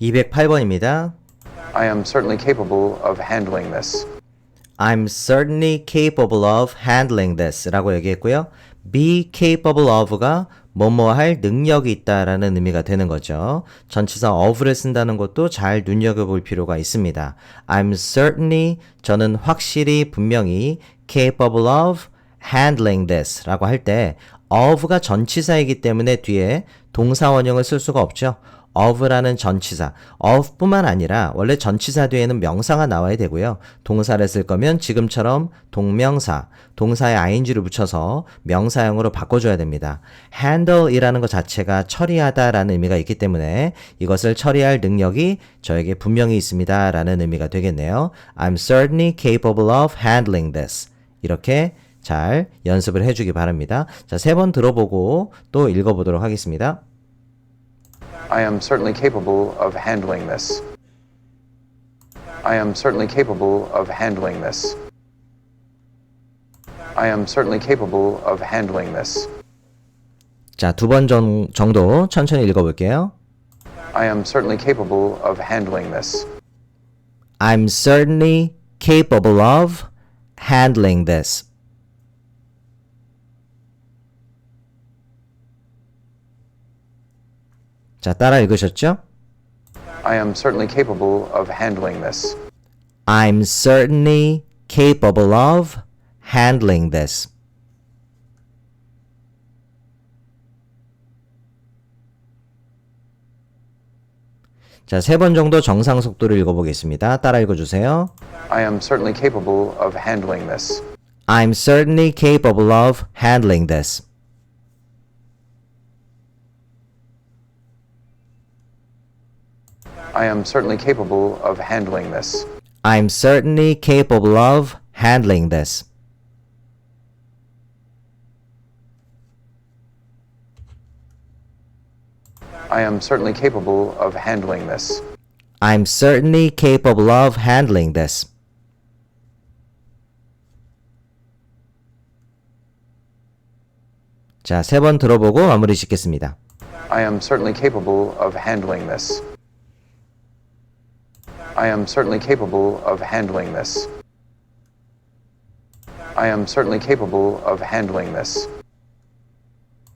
208번입니다. I am certainly capable of handling this. I'm certainly capable of handling this 라고 얘기했고요. be capable of가 뭐뭐 할 능력이 있다라는 의미가 되는 거죠. 전치사 of를 쓴다는 것도 잘 눈여겨볼 필요가 있습니다. I'm certainly 저는 확실히 분명히 capable of handling this 라고 할 때 of가 전치사이기 때문에 뒤에 동사 원형을 쓸 수가 없죠. of라는 전치사, of 뿐만 아니라 원래 전치사 뒤에는 명사가 나와야 되고요. 동사를 쓸 거면 지금처럼 동명사, 동사에 ing를 붙여서 명사형으로 바꿔줘야 됩니다. handle이라는 것 자체가 처리하다라는 의미가 있기 때문에 이것을 처리할 능력이 저에게 분명히 있습니다. 라는 의미가 되겠네요. I'm certainly capable of handling this. 이렇게 잘 연습을 해주기 바랍니다. 자, 세 번 들어보고 또 읽어보도록 하겠습니다. I am certainly capable of handling this. I am certainly capable of handling this. I am certainly capable of handling this. 자, 두 번 정도 천천히 읽어볼게요. I am certainly capable of handling this. I'm certainly capable of handling this. 자, 따라 읽으셨죠? I am certainly capable of handling this. I'm certainly capable of handling this. 자, 세 번 정도 정상 속도로 읽어보겠습니다. 따라 읽어주세요. I am certainly capable of handling this. I'm certainly capable of handling this. I am certainly capable of handling this. I'm certainly capable of handling this. I am certainly capable of handling this. I'm certainly capable of handling this. 자, 세 번 들어보고 마무리 짓겠습니다. I am certainly capable of handling this. I am certainly capable of handling this. I am certainly capable of handling this.